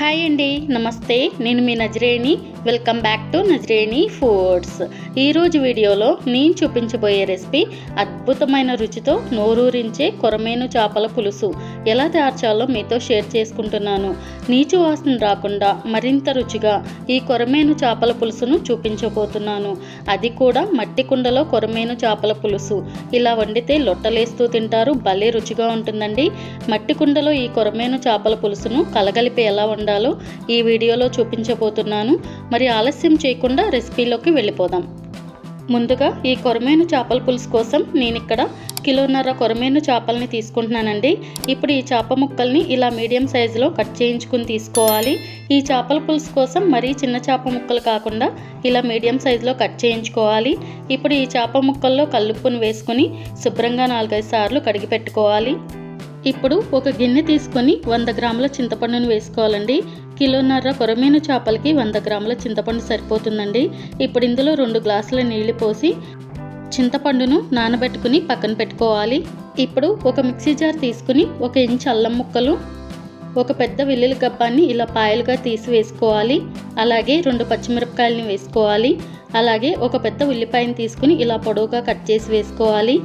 Hi అండి నమస్తే. నేను మీ Nazareni. Welcome back to Nazareni foods ఈరోజు వీడియోలో నేను చూపించబోయే రెసిపీ అద్భుతమైన రుచితో నోరూరించే కొరమేను చేపల పులుసు. ఎలా తయారు మీతో షేర్ చేసుకుంటున్నాను. నీచు వాసన రాకుండా మరింత రుచిగా ఈ కొరమేను చేపల పులుసును చూపించబోతున్నాను. అది కూడా మట్టి కుండలో కొరమేను చేపల పులుసు. ఇలా వండితే లొట్టలేస్తూ తింటారు భలే రుచిగా ఉంటుందండి. మట్టి కుండలో ఈ కొరమేను చేపల పులుసును కలగలిపి ఎలా వండాలో. ఈ వీడియోలో చూపించబోతున్నాను. మరి ఆలస్యం చేయకుండా రెసిపీలోకి వెళ్ళిపోదాం. ముందుగా ఈ కొరమేను చేపల పులుసు కోసం నేను ఇక్కడ కిలోన్నర కొరమేను చేపల్ని తీసుకుంటున్నానండి. ఇప్పుడు ఈ చేప ముక్కల్ని ఇలా మీడియం సైజులో కట్ చేయించుకుని తీసుకోవాలి. ఈ చేపల పులుసు కోసం మరీ చిన్న చేప ముక్కలు కాకుండా ఇలా మీడియం సైజులో కట్ చేయించుకోవాలి. ఇప్పుడు ఈ చేప ముక్కల్లో కల్లుప్పును వేసుకుని శుభ్రంగా నాలుగైదు సార్లు కడిగి పెట్టుకోవాలి. ఇప్పుడు ఒక గిన్నె తీసుకొని వంద గ్రాముల చింతపండును వేసుకోవాలండి. కిలోన్నర కొరమీను చేపలకి వంద గ్రాముల చింతపండు సరిపోతుందండి. ఇప్పుడు ఇందులో రెండు గ్లాసుల నీళ్ళు పోసి చింతపండును నానబెట్టుకుని పక్కన పెట్టుకోవాలి. ఇప్పుడు ఒక మిక్సీ జార్ తీసుకుని ఒక ఇంచ్ అల్లం ముక్కలు ఒక పెద్ద వెల్లుల్లి గబ్బాన్ని ఇలా పాయలుగా తీసి వేసుకోవాలి. అలాగే రెండు పచ్చిమిరపకాయలని వేసుకోవాలి. అలాగే ఒక పెద్ద ఉల్లిపాయని తీసుకుని ఇలా పొడవుగా కట్ చేసి వేసుకోవాలి.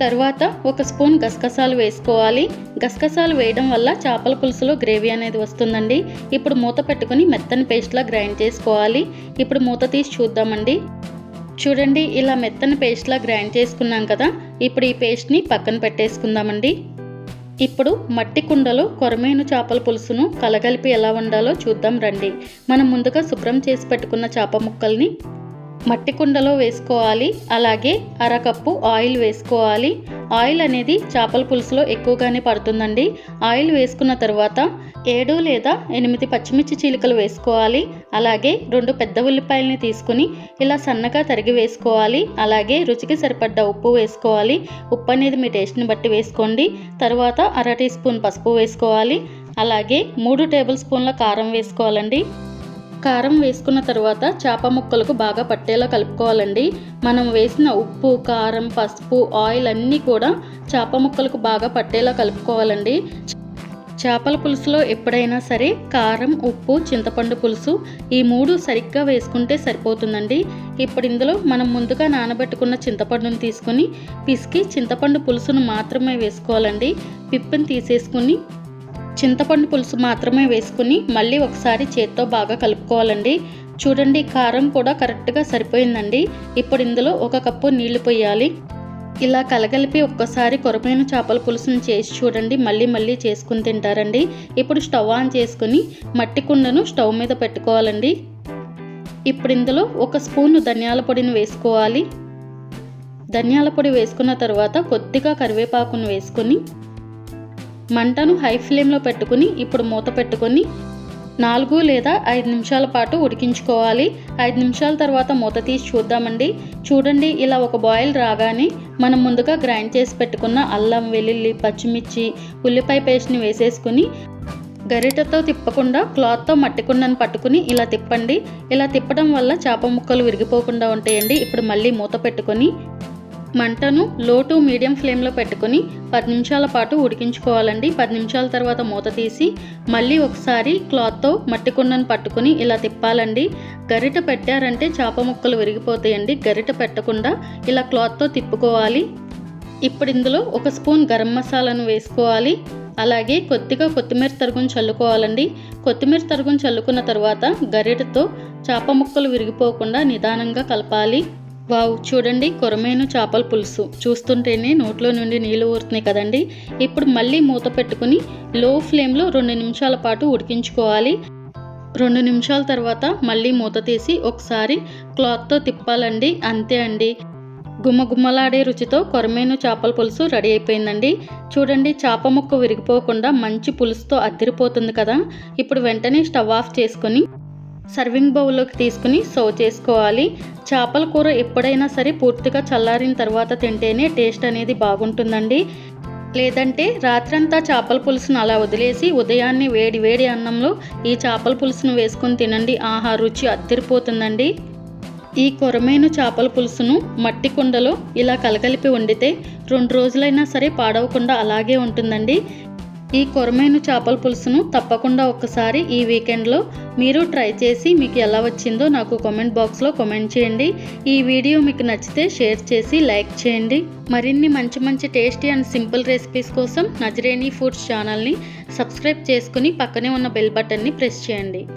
తర్వాత ఒక స్పూన్ గసగసాలు వేసుకోవాలి. గసగసాలు వేయడం వల్ల చేపల పులుసులో గ్రేవీ అనేది వస్తుందండి. ఇప్పుడు మూత పెట్టుకుని మెత్తని పేస్ట్లా గ్రైండ్ చేసుకోవాలి. ఇప్పుడు మూత తీసి చూద్దామండి. చూడండి ఇలా మెత్తని పేస్ట్లా గ్రైండ్ చేసుకున్నాం కదా. ఇప్పుడు ఈ పేస్ట్ని పక్కన పెట్టేసుకుందామండి. ఇప్పుడు మట్టి కుండలో కొరమేను చేపల పులుసును కలగలిపి ఎలా వండాలో చూద్దాం రండి. మనం ముందుగా శుభ్రం చేసి పెట్టుకున్న చేప ముక్కల్ని మట్టి కుండలో వేసుకోవాలి. అలాగే అరకప్పు ఆయిల్ వేసుకోవాలి. ఆయిల్ అనేది చేపల పులుసులో ఎక్కువగానే పడుతుందండి. ఆయిల్ వేసుకున్న తర్వాత ఏడు లేదా ఎనిమిది పచ్చిమిర్చి చీలికలు వేసుకోవాలి. అలాగే రెండు పెద్ద ఉల్లిపాయలని తీసుకుని ఇలా సన్నగా తరిగి వేసుకోవాలి. అలాగే రుచికి సరిపడ్డ ఉప్పు వేసుకోవాలి. ఉప్పు అనేది మీ టేస్ట్ని బట్టి వేసుకోండి. తర్వాత అర టీ స్పూన్ పసుపు వేసుకోవాలి. అలాగే మూడు టేబుల్ స్పూన్ల కారం వేసుకోవాలండి. కారం వేసుకున్న తర్వాత చేప ముక్కలకు బాగా పట్టేలా కలుపుకోవాలండి. మనం వేసిన ఉప్పు కారం పసుపు ఆయిల్ అన్నీ కూడా చేప ముక్కలకు బాగా పట్టేలా కలుపుకోవాలండి. చేపల పులుసులో ఎప్పుడైనా సరే కారం ఉప్పు చింతపండు పులుసు ఈ మూడు సరిగ్గా వేసుకుంటే సరిపోతుందండి. ఇప్పుడు ఇందులో మనం ముందుగా నానబెట్టుకున్న చింతపండును తీసుకుని పిసికి చింతపండు పులుసును మాత్రమే వేసుకోవాలండి. పిప్పును తీసేసుకుని చింతపండు పులుసు మాత్రమే వేసుకుని మళ్ళీ ఒకసారి చేత్తో బాగా కలుపుకోవాలండి. చూడండి కారం కూడా కరెక్ట్గా సరిపోయిందండి. ఇప్పుడు ఇందులో ఒక కప్పు నీళ్ళు పోయాలి. ఇలా కలగలిపి ఒక్కసారి కొరమైన చేపల పులుసును చేసి చూడండి మళ్ళీ మళ్ళీ చేసుకుని తింటారండి. ఇప్పుడు స్టవ్ ఆన్ చేసుకుని మట్టి కుండను స్టవ్ మీద పెట్టుకోవాలండి. ఇప్పుడు ఇందులో ఒక స్పూన్ ధనియాల పొడిని వేసుకోవాలి. ధనియాల పొడి వేసుకున్న తర్వాత కొద్దిగా కరివేపాకును వేసుకొని మంటను హై ఫ్లేమ్లో పెట్టుకుని ఇప్పుడు మూత పెట్టుకొని నాలుగు లేదా ఐదు నిమిషాల పాటు ఉడికించుకోవాలి. ఐదు నిమిషాల తర్వాత మూత తీసి చూద్దామండి. చూడండి ఇలా ఒక బాయిల్ రాగానే మనం ముందుగా గ్రైండ్ చేసి పెట్టుకున్న అల్లం వెల్లుల్లి పచ్చిమిర్చి ఉల్లిపాయ పేస్ట్ని వేసేసుకుని గరిటెతో తిప్పకుండా క్లాత్తో మట్టికుండను పట్టుకుని ఇలా తిప్పండి. ఇలా తిప్పడం వల్ల చేప ముక్కలు విరిగిపోకుండా ఉంటాయండి. ఇప్పుడు మళ్ళీ మూత పెట్టుకొని మంటను లో టు మీడియం ఫ్లేమ్లో పెట్టుకుని పది నిమిషాల పాటు ఉడికించుకోవాలండి. పది నిమిషాల తర్వాత మూత తీసి మళ్ళీ ఒకసారి క్లాత్తో మట్టి కుండను పట్టుకుని ఇలా తిప్పాలండి. గరిట పెట్టారంటే చేప ముక్కలు విరిగిపోతాయండి. గరిట పెట్టకుండా ఇలా క్లాత్తో తిప్పుకోవాలి. ఇప్పుడు ఇందులో ఒక స్పూన్ గరం మసాలాను వేసుకోవాలి. అలాగే కొద్దిగా కొత్తిమీర తరుగును చల్లుకోవాలండి. కొత్తిమీర తరుగును చల్లుకున్న తర్వాత గరిటతో చేప ముక్కలు విరిగిపోకుండా నిదానంగా కలపాలి. వావ్ చూడండి కొరమేను చేపల పులుసు. చూస్తుంటేనే నోట్లో నుండి నీళ్ళు ఊరుతున్నాయి కదండి. ఇప్పుడు మళ్ళీ మూత పెట్టుకుని లో ఫ్లేమ్లో రెండు నిమిషాల పాటు ఉడికించుకోవాలి. రెండు నిమిషాల తర్వాత మళ్ళీ మూత తీసి ఒకసారి క్లాత్తో తిప్పాలండి. అంతే అండి. గుమ్మగుమ్మలాడే రుచితో కొరమేను చేపల పులుసు రెడీ అయిపోయిందండి. చూడండి చేప ముక్క విరిగిపోకుండా మంచి పులుసుతో అద్దిరిపోతుంది కదా. ఇప్పుడు వెంటనే స్టవ్ ఆఫ్ చేసుకొని సర్వింగ్ బౌల్లోకి తీసుకుని సర్వ్ చేసుకోవాలి. చేపల కూర ఎప్పుడైనా సరే పూర్తిగా చల్లారిన తర్వాత తింటేనే టేస్ట్ అనేది బాగుంటుందండి. లేదంటే రాత్రంతా చేపల పులుసును అలా వదిలేసి ఉదయాన్నే వేడి వేడి అన్నంలో ఈ చేపల పులుసును వేసుకొని తినండి. ఆహా రుచి అద్దరిపోతుందండి. ఈ కొరమైన చేపల పులుసును మట్టి కుండలో ఇలా కలగలిపి వండితే రెండు రోజులైనా సరే పాడవకుండా అలాగే ఉంటుందండి. ఈ కొరమైన చేపల పులుసును తప్పకుండా ఒక్కసారి ఈ వీకెండ్లో మీరు ట్రై చేసి మీకు ఎలా వచ్చిందో నాకు కామెంట్ బాక్స్లో కామెంట్ చేయండి. ఈ వీడియో మీకు నచ్చితే షేర్ చేసి లైక్ చేయండి. మరిన్ని మంచి మంచి టేస్టీ అండ్ సింపుల్ రెసిపీస్ కోసం నజరేణి ఫుడ్స్ ఛానల్ని సబ్స్క్రైబ్ చేసుకుని పక్కనే ఉన్న బెల్ బటన్ని ప్రెస్ చేయండి.